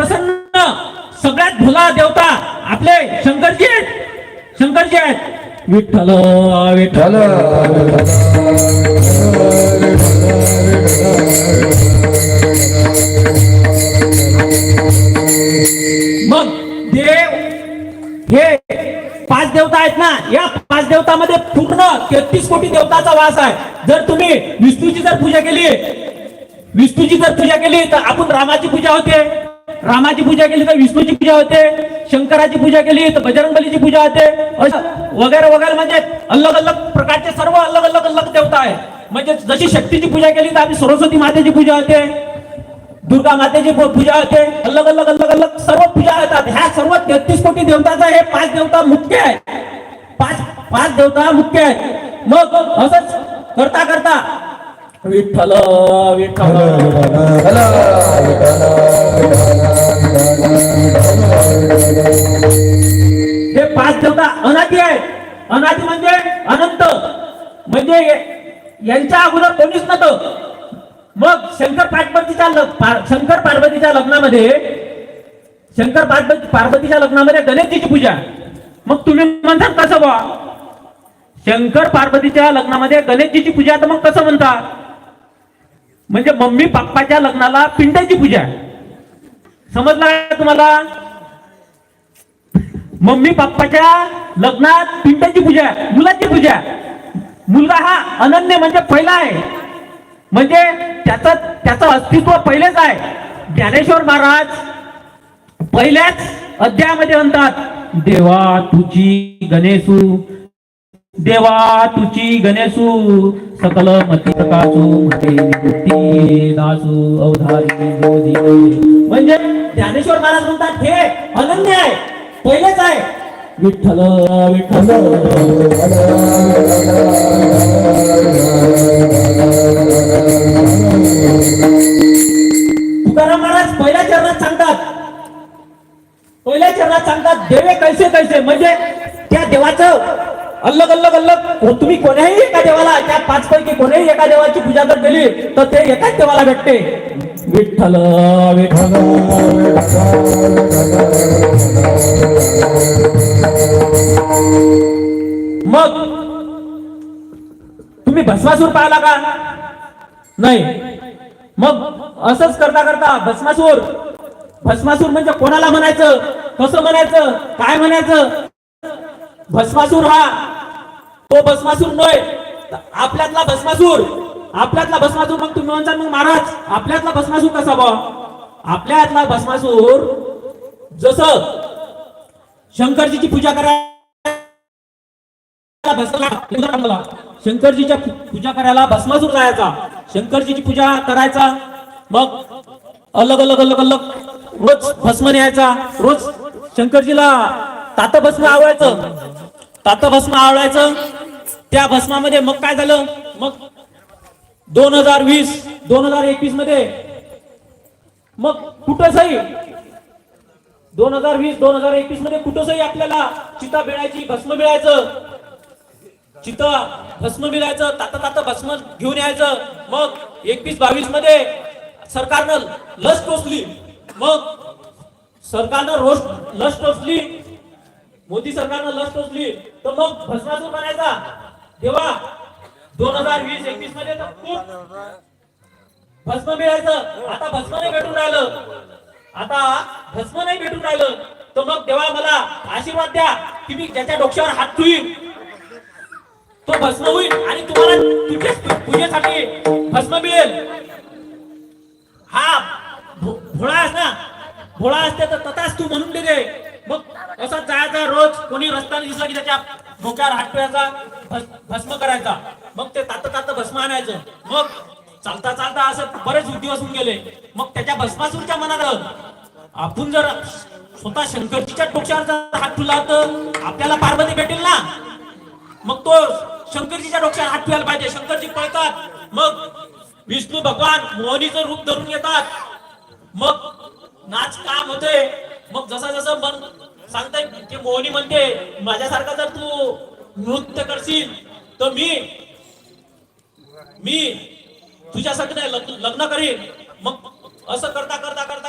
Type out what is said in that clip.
प्रसन्न. सगळ्यात भोला देवता आपले शंकरजी आहेत. शंकरजी आहेत. विठ्ठल विठ्ठल. मग देव हे पाच देवता आहेत ना या पाच देवतामध्ये पूर्ण तेहतीस कोटी देवताचा वास आहे. जर तुम्ही विष्णूची जर पूजा केली विष्णूची जर पूजा केली तर आपण रामाची पूजा होते. रामाची पूजा केली तर विष्णूची पूजा होते शंकराची पूजा केली तर बजरंगबलीची पूजा होते. वगैरे वगैरे म्हणजे अलग अलग प्रकारचे सर्व अलग अलग अलग देवता आहे म्हणजे जशी शक्तीची पूजा केली तर आपली सरस्वती मातेची पूजा होते दुर्गा मातेची पूजा होते. अलग अलग अलग अलग सर्व पूजा होतात. ह्या सर्व तेहतीस कोटी देवताचा हे पाच देवता मुख्य आहे पाच पाच देवता मुख्य आहेत. मग असंच करता करता विठ्ठल विठ्ठल. देवता अनादी आहे अनादी म्हणजे अनंत. म्हणजे यांच्या अगोदर कोणीच नव्हतं. मग शंकर पार्वतीच्या शंकर पार्वतीच्या लग्नामध्ये शंकर पार्वती पार्वतीच्या लग्नामध्ये गणेशजीची पूजा. मग तुम्ही म्हणतात कसं बा शंकर पार्वतीच्या लग्नामध्ये गणेशजीची पूजा तर मग कसं म्हणता म्हणजे मम्मी पप्पाच्या लग्नाला पिंड्याची पूजा. समजला तुम्हाला? मम्मी पप्पाच्या लग्नात पिंटाची पूजा मुलाची पूजा. मुलगा हा अनन्य म्हणजे पहिला आहे. म्हणजे त्याचं त्याचं अस्तित्व पहिलेच आहे. ज्ञानेश्वर महाराज पहिल्याच अध्यायामध्ये म्हणतात देवा तुझी गणेशू देवा तुझी गणेशू सकल मती प्रकाशू अवधारी म्हणजे ज्ञानेश्वर महाराज म्हणतात हे पहिलेच आहे. विठ्ठल विठ्ठल. तुकाराम महाराज पहिल्या चरणात सांगतात. पहिल्या चरणात सांगतात देवे कैसे कैसे? म्हणजे त्या देवाचं अलग अलग अल्लग तुम्ही कोण्याही एका देवाला त्या पाच पैकी कोण्याही एका देवाची पूजा जर केली तर ते एकाच देवाला भेटते. विठ्ठल विठ्ठल. मग तुम्ही भस्मासूर पाहिला का? नाही. मग असंच करता करता भस्मासूर भस्मासूर म्हणजे कोणाला म्हणायचं? कसं म्हणायचं? काय म्हणायचं? भस्मासूर हा तो भस्मासूर नय. आपल्यातला भस्मासूर आपल्यातला भस्मासूर मग तुम्ही म्हणता मग महाराज आपल्यातला भस्मासूर कसा बा आपल्यातला भस्मासूर जसं शंकरजीची पूजा करायला शंकरजीच्या पूजा करायला भस्मासूर जायचा. शंकरजीची पूजा करायचा. मग अलग अलग अलग अलग रोज भस्म न्यायचा. रोज शंकरजीला तात भस्म आवडायचं तात भस्म आवडायचं त्या भस्मामध्ये मग काय झालं? मग दोन हजार वीस दोन हजार एकवीसमध्ये मग कुठं सही दोन हजार वीस दोन हजार एकवीसमध्ये कुठंसही आपल्याला चिता मिळायची भस्म मिळायचं. चिता भस्म मिळायचं तात तात भस्म घेऊन यायचं. मग एकवीस बावीसमध्ये सरकारनं लस टोचली. मग सरकारनं रोज लस टोचली. मोदी सरकारनं लस टोचली. तर मग भस्मासूर बनायचा तेव्हा दोन हजार वीस एकवीसमध्ये भस्म मिळायचं. आता भस्म नाही भेटून राहिलं. आता भस्म नाही भेटून राहिलं तर मग तेव्हा मला आशीर्वाद द्या. की मी ज्याच्या डोक्यावर हात धुईन तो भस्म होईल आणि तुम्हाला तुझ्या पूजेसाठी भस्म मिळेल. हा भोळा आहे ना? भोळा असते तर तथाच तू म्हणून दे मग असं जायचा रोज कोणी रस्त्याने दिसला की त्याच्या डोक्यावर हात ठेवायचा भस्म करायचा. मग ते तात तात भस्म आणायचं. मग चालता चालता असं बरेच दिवस होऊन गेले. मग त्याच्या भस्मासूरच्या मनात आपण जर स्वतः शंकरजीच्या डोक्यावर जर हात ठेवला तर आपल्याला पार्वती भेटेल ना? मग तो शंकरजीच्या डोक्यावर हात ठेवायला पाहिजे. शंकरजी पळतात. मग विष्णू भगवान मोहनीचं रूप धरून येतात. मग नाच काम होते. मग जसं जसं मन सांगताय की मोहनी म्हणते माझ्यासारखा जर तू नृत्य करशील तर मी मी तुझ्यासाठी नाही लग्न लग्न करीन. मग असं करता करता करता